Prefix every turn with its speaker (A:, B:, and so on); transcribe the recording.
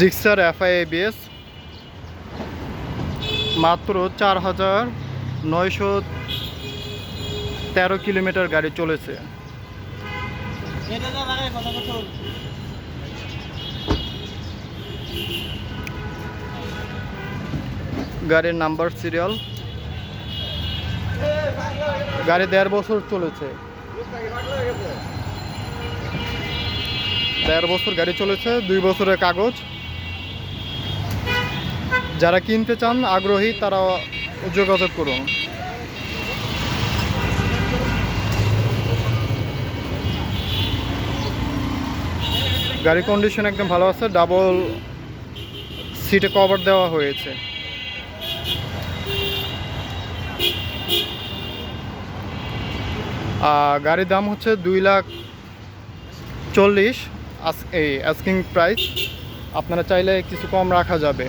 A: Gixxer FI ABS মাত্র চার হাজার নয়শো তেরো কিলোমিটার গাড়ি চলেছে। গাড়ির নাম্বার সিরিয়াল। গাড়ি দেড় বছর চলেছে। দেড় বছর গাড়ি চলেছে, দুই বছরের কাগজ। যারা কিনতে চান, আগ্রহী তারা যোগাযোগ করুন। গাড়ির কন্ডিশন একদম ভালো আছে ডাবল সিটে কভার দেওয়া হয়েছে। গাড়ির দাম হচ্ছে দুই লাখ চল্লিশ এই আস্কিং প্রাইস আপনারা চাইলে কিছু কম রাখা যাবে।